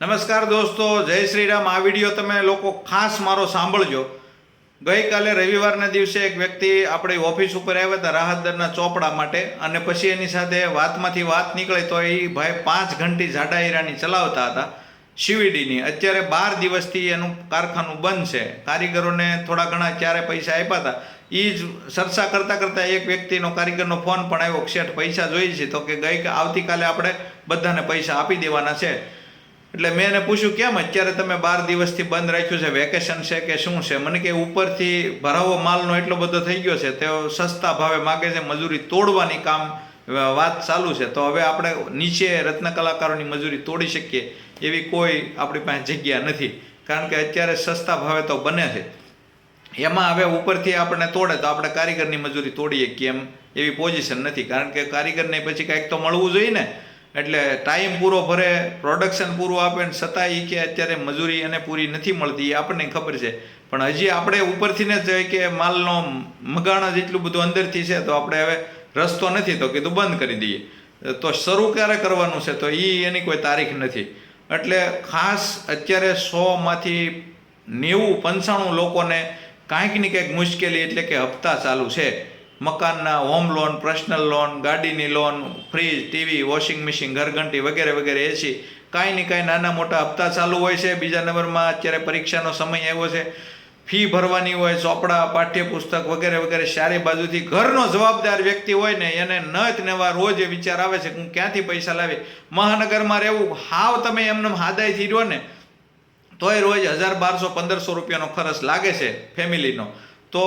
નમસ્કાર દોસ્તો, જય શ્રી રામ આ વીડિયો તમે લોકો ખાસ મારો સાંભળજો. ગઈકાલે રવિવારના દિવસે એક વ્યક્તિ આપણી ઓફિસ ઉપર આવ્યા હતા રાહત દરના ચોપડા માટે અને પછી એની સાથે વાતમાંથી વાત નીકળે તો એ ભાઈ પાંચ ઘંટી જાડા હીરાની ચલાવતા હતા સીવીડીની. અત્યારે બાર દિવસથી એનું કારખાનું બંધ છે. કારીગરોને થોડા ઘણા ક્યારે પૈસા આપ્યા હતા એ જ ચર્ચા કરતાં કરતાં એક વ્યક્તિનો કારીગરનો ફોન પણ આવ્યો શેઠ પૈસા જોઈએ છે તો કે ગઈ આવતીકાલે આપણે બધાને પૈસા આપી દેવાના છે. એટલે મેં એને પૂછ્યું, કેમ અત્યારે તમે બાર દિવસથી બંધ રાખ્યું છે? વેકેશન છે કે શું છે? મને કે, ઉપરથી ભરાવો માલનો એટલો બધો થઈ ગયો છે, તેઓ સસ્તા ભાવે માગે છે, મજૂરી તોડવાની કામ વાત ચાલુ છે. તો હવે આપણે નીચે રત્ન કલાકારોની મજૂરી તોડી શકીએ એવી કોઈ આપણી પાસે જગ્યા નથી. કારણ કે અત્યારે સસ્તા ભાવે તો બને છે. એમાં હવે ઉપરથી આપણે તોડે તો આપણે કારીગરની મજૂરી તોડીએ કેમ? એવી પોઝિશન નથી. કારણ કે કારીગરને પછી કાંઈક તો મળવું જોઈએ ને. એટલે ટાઈમ પૂરો ભરે પ્રોડક્શન પૂરું આપે ને છતાં એ કે અત્યારે મજૂરી એને પૂરી નથી મળતી એ આપણને ખબર છે. પણ હજી આપણે ઉપરથી ને જ કે માલનો મગાણ જ એટલું બધું અંદરથી છે, તો આપણે હવે રસ્તો નથી તો કીધું બંધ કરી દઈએ. તો શરૂ ક્યારે કરવાનું છે, તો એ એની કોઈ તારીખ નથી. એટલે ખાસ અત્યારે સોમાંથી નેવું, પંચાણું લોકોને કાંઈક ને કંઈક મુશ્કેલી એટલે કે હપ્તા ચાલુ છે. મકાનના હોમ લોન પર્સનલ લોન ગાડીની loan fridge TV washing machine ઘરઘંટી વગેરે વગેરે એસી કાંઈ ને કાંઈ નાના મોટા હપ્તા ચાલુ હોય છે. બીજા નંબરમાં અત્યારે પરીક્ષાનો સમય આવ્યો છે. ફી ભરવાની હોય, ચોપડા, પાઠ્યપુસ્તક વગેરે વગેરે સારી બાજુથી ઘરનો જવાબદાર વ્યક્તિ હોય ને એને નથ નવા રોજ એ વિચાર આવે છે કે હું ક્યાંથી પૈસા લાવી? મહાનગરમાં રહેવું, હાવ તમે એમને હાદાયથી રહ્યો ને, તોય રોજ હજાર બારસો પંદરસો રૂપિયાનો ખર્ચ લાગે છે ફેમિલીનો તો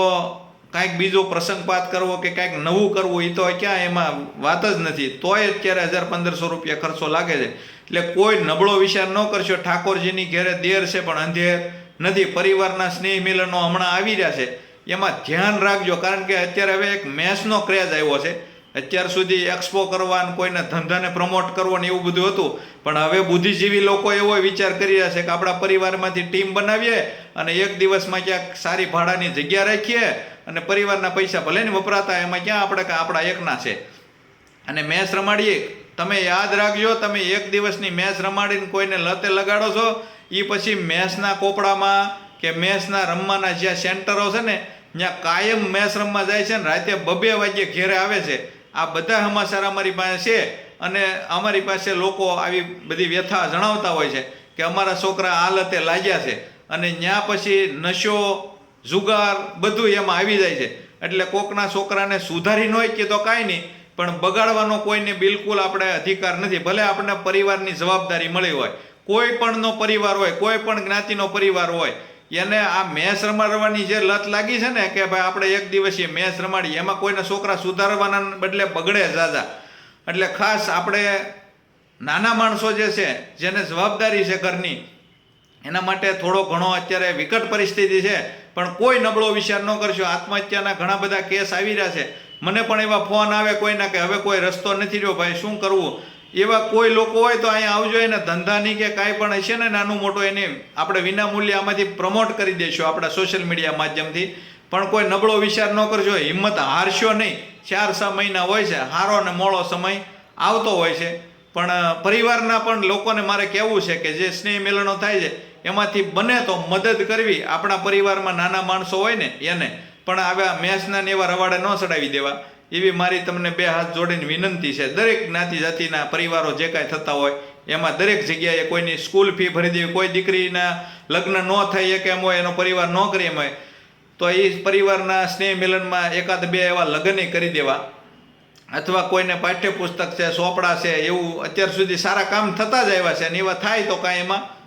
કાંઈક બીજો પ્રસંગપાત કરવો કે કાંઈક નવું કરવું એ તો ક્યાં એમાં વાત જ નથી. તોય અત્યારે હજાર પંદરસો રૂપિયા ખર્ચો લાગે છે. એટલે કોઈ નબળો વિચાર ન કરશો. ઠાકોરજીની ઘેરે દેર છે પણ અંધેર નથી. પરિવારના સ્નેહ મિલનો હમણાં આવી રહ્યા છે. એમાં ધ્યાન રાખજો. કારણ કે અત્યારે હવે એક મેસનો ક્રેઝ આવ્યો છે. અત્યાર સુધી એક્સપો કરવા ને કોઈને ધંધાને પ્રમોટ કરવો ને એવું બધું હતું. પણ હવે બુદ્ધિજીવી લોકો એવો વિચાર કરી રહ્યા છે કે આપણા પરિવારમાંથી ટીમ બનાવીએ અને એક દિવસમાં ક્યાંક સારી ભાડાની જગ્યા રાખીએ અને પરિવારના પૈસા ભલે ને વપરાતા એમાં ક્યાં આપણે કાં, આપણા એકના છે. અને મેચ રમાડીએ. તમે યાદ રાખજો, તમે એક દિવસની મેચ રમાડીને કોઈને લતે લગાડો છો એ પછી મેચના કોપડામાં કે મેચના રમવાના જ્યાં સેન્ટરો છે ને, ત્યાં કાયમ મેચ રમવા જાય છે ને, રાતે બબે વાગ્યે ઘેરે આવે છે. આ બધા સમાચાર અમારી પાસે છે અને અમારી પાસે લોકો આવી બધી વ્યથા જણાવતા હોય છે કે અમારા છોકરા હાલતે લાગ્યા છે અને ત્યાં પછી નશો, જુગાર બધું એમાં આવી જાય છે. એટલે કોકના છોકરાને સુધારી ન હોય કે તો કાંઈ નહીં, પણ બગાડવાનો કોઈને બિલકુલ આપણે અધિકાર નથી. ભલે આપણને પરિવારની જવાબદારી મળી હોય, કોઈ પણનો પરિવાર હોય, કોઈ પણ જ્ઞાતિનો પરિવાર હોય એને આ મેચ રમાડવાની જે લત લાગી છે ને કે ભાઈ આપણે એક દિવસીય મેચ રમાડીએ, એમાં કોઈના છોકરા સુધારવાના બદલે બગડે ઝાઝા એટલે ખાસ આપણે નાના માણસો જે છે, જેને જવાબદારી છે ઘરની, એના માટે થોડો ઘણો અત્યારે વિકટ પરિસ્થિતિ છે. પણ કોઈ નબળો વિચાર ન કરશો. આત્મહત્યાના ઘણા બધા કેસ આવી રહ્યા છે. મને પણ એવા ફોન આવે કોઈના કે હવે કોઈ રસ્તો નથી રહ્યો. ભાઈ શું કરવું? એવા કોઈ લોકો હોય તો અહીંયા આવજો એને ધંધાની કે કાંઈ પણ હશે ને નાનું મોટું એને આપણે વિના મૂલ્યે આમાંથી પ્રમોટ કરી દઈશું આપણા સોશિયલ મીડિયા માધ્યમથી. પણ કોઈ નબળો વિચાર ન કરજો, હિંમત હારશો નહીં. ચાર છ મહિના હોય છે, હારો અને મોડો સમય આવતો હોય છે. પણ પરિવારના પણ લોકોને મારે કહેવું છે કે જે સ્નેહ મિલનો થાય છે, એમાંથી બને તો મદદ કરવી. આપણા પરિવારમાં નાના માણસો હોય ને એને. પણ આવા મેચના ને એવા રવાડે ન ચડાવી દેવા. એવી મારી તમને બે હાથ જોડીને વિનંતી છે. દરેક જ્ઞાતિ જાતિના પરિવારો જે કાંઈ થતા હોય, એમાં દરેક જગ્યાએ કોઈની સ્કૂલ ફી ભરી દેવી, કોઈ દીકરીના લગ્ન ન થાય કે એમ હોય, એનો પરિવાર ન કરે એમ હોય, તો એ પરિવારના સ્નેહ મિલનમાં એકાદ બે એવા લગ્ન કરી દેવા. અથવા કોઈને પાઠ્યપુસ્તક છે ચોપડા છે, એવું અત્યાર સુધી સારા કામ થતા જ આવ્યા છે. અને એવા થાય તો કાંઈ એમાં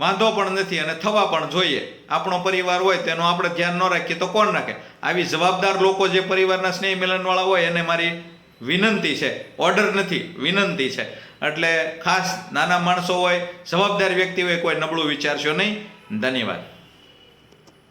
વાંધો પણ નથી અને થવા પણ જોઈએ. આપણો પરિવાર હોય તેનું આપણે ધ્યાન ન રાખીએ તો કોણ રાખે? આવી જવાબદાર લોકો જે પરિવારના સ્નેહ મિલનવાળા હોય એને મારી વિનંતી છે. ઓર્ડર નથી, વિનંતી છે. એટલે ખાસ નાના માણસો હોય, જવાબદાર વ્યક્તિ હોય કોઈ નબળું વિચારશો નહીં. ધન્યવાદ.